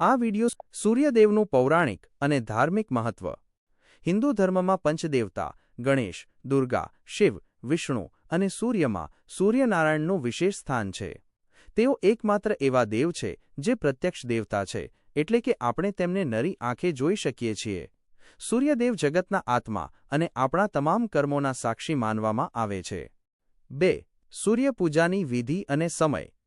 આ વિડિયો સૂર્યદેવનું પૌરાણિક અને ધાર્મિક મહત્વ. હિન્દુ ધર્મમાં પંચદેવતા, ગણેશ, દુર્ગા, શિવ, વિષ્ણુ અને સૂર્યમાં સૂર્યનારાયણનું વિશેષ સ્થાન છે. તેઓ એકમાત્ર એવા દેવ છે જે પ્રત્યક્ષ દેવતા છે, એટલે કે આપણે તેમને નરી આંખે જોઈ શકીએ છીએ. સૂર્યદેવ જગતના આત્મા અને આપણા તમામ કર્મોના સાક્ષી માનવામાં આવે છે. બે, સૂર્યપૂજાની વિધિ અને સમય.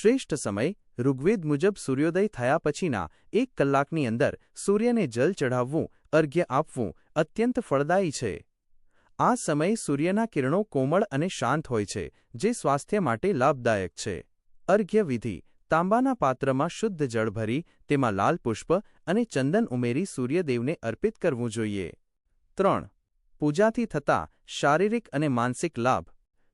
શ્રેષ્ઠ સમય, ઋગ્વેદ મુજબ સૂર્યોદય થયા પછીના એક કલાકની અંદર સૂર્યને જલ ચઢાવવું, અર્ઘ્ય આપવું અત્યંત ફળદાયી છે. આ સમયે સૂર્યના કિરણો કોમળ અને શાંત હોય છે, જે સ્વાસ્થ્ય માટે લાભદાયક છે. અર્ઘ્ય વિધિ, તાંબાના પાત્રમાં શુદ્ધ જળ ભરી, તેમાં લાલ પુષ્પ અને ચંદન ઉમેરી સૂર્યદેવને અર્પિત કરવું જોઈએ. ત્રણ. પૂજાથી થતા શારીરિક અને માનસિક લાભ.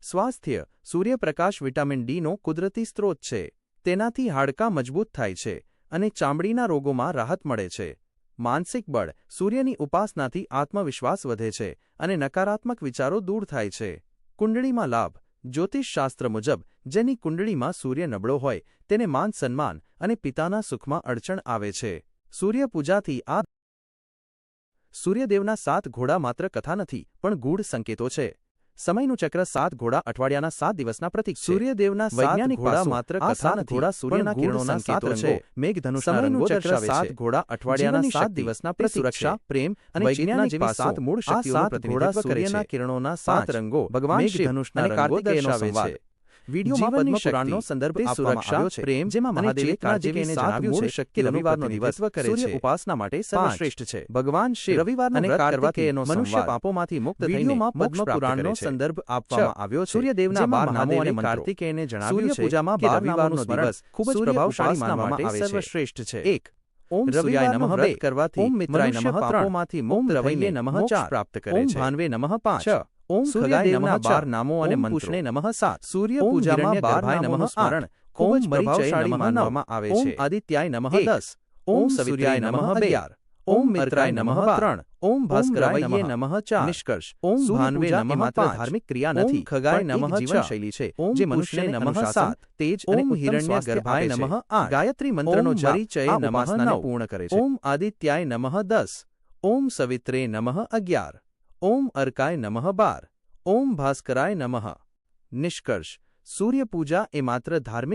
સ્વાસ્થ્ય, સૂર્યપ્રકાશ વિટામિન ડીનો કુદરતી સ્ત્રોત છે. તેનાથી હાડકાં મજબૂત થાય છે અને ચામડીના રોગોમાં રાહત મળે છે. માનસિક બળ, સૂર્યની ઉપાસનાથી આત્મવિશ્વાસ વધે છે અને નકારાત્મક વિચારો દૂર થાય છે. કુંડળીમાં લાભ, જ્યોતિષશાસ્ત્ર મુજબ, જેની કુંડળીમાં સૂર્ય નબળો હોય, તેને માન સન્માન અને પિતાના સુખમાં અડચણ આવે છે. સૂર્યપૂજાથી આ સૂર્યદેવના સાત ઘોડા માત્ર કથા નથી, પણ ગૂઢ સંકેતો છે. સમયનું ચક્ર સાત ઘોડા અઠવાડિયાના સાત દિવસના પ્રતીક સૂર્યદેવના વૈજ્ઞાનિક ઘોડા માત્ર કથા ઘોડા સૂર્યના કિરણોના સાત છે. મેઘધનુષના રંગો ચક્ર સાત ઘોડા અઠવાડિયાના સાત દિવસના પ્રતીક સુરક્ષા પ્રેમ અને વૈજ્ઞાનિક જેવી સાત મૂળ શક્તિઓનું પ્રતિનિધિત્વ કરે છે. સૂર્યના કિરણોના સાત રંગો. ભગવાન ધનુષના રંગો દર્શાવે છે. વિડીયોમાં પદ્મ પુરાણનો સંદર્ભ આપવામાં છે પ્રેમ જેમાં મહાદેવે કાર્તિકેયને જણાવ્યું છે કે રવિવારનો દિવસ કરે છે. ઉપાસના માટે સર્વશ્રેષ્ઠ છે. ભગવાન શિવ રવિવારનો વ્રત કાર્તિકેયનો મનુષ્ય પાપોમાંથી મુક્ત થઈને પદ્મ પુરાણનો સંદર્ભ આપવામાં આવ્યો છે સૂર્યદેવના બાર નામો અને કાર્તિકેયને જણાવ્યું છે પૂજામાં બાર નામનો દિવસ ખૂબ જ પ્રભાવશાળી માનવામાં આવે છે. સર્વશ્રેષ્ઠ છે. એક. ઓમ સૂર્યાય નમઃ બે. કરવાથી ઓમ મિત્રાય નમઃ પાપોમાંથી મોમ રવૈયે નમઃ ચાર. પ્રાપ્ત કરે છે. નમઃ પાંચ. ઓમ ખગાય નમઃ બાર નામો અને મંત્રને નમઃ સાત. સૂર્ય પૂજામાં બાર નમઃ સ્મરણ ખૂબ જ પ્રભાવશાળી માનવામાં આવે છે. ઓમ આદિત્યાય નમઃ દસ. ઓમ સવિત્રાય નમઃ અગિયાર. ઓમ મિત્રાય નમઃ ત્રણ. ઓમ ભાસ્કરાય નમઃ ચાર. નિષ્કર્ષ. ઓમ ભાનવે નમઃ માત્ર ધાર્મિક ક્રિયા નથી ખગાય નમઃ જીવનશૈલી છે જે મનુષ્યને નમઃ સાત. તેજ અને હિરણ્ય ગર્ભાય નમઃ આઠ. ગાયત્રી મંત્રનો જરીચય નમઃ પૂર્ણ કરે છે. ઓમ આદિત્યાય નમઃ દસ. ઓમ સવિત્રે નમઃ અગિયાર ઓમ અર્કાય નમઃ બાર. ઓમ ભાસ્કરાય નમઃ. નિષ્કર્ષ. સૂર્યપૂજા એ માત્ર ધાર્મિક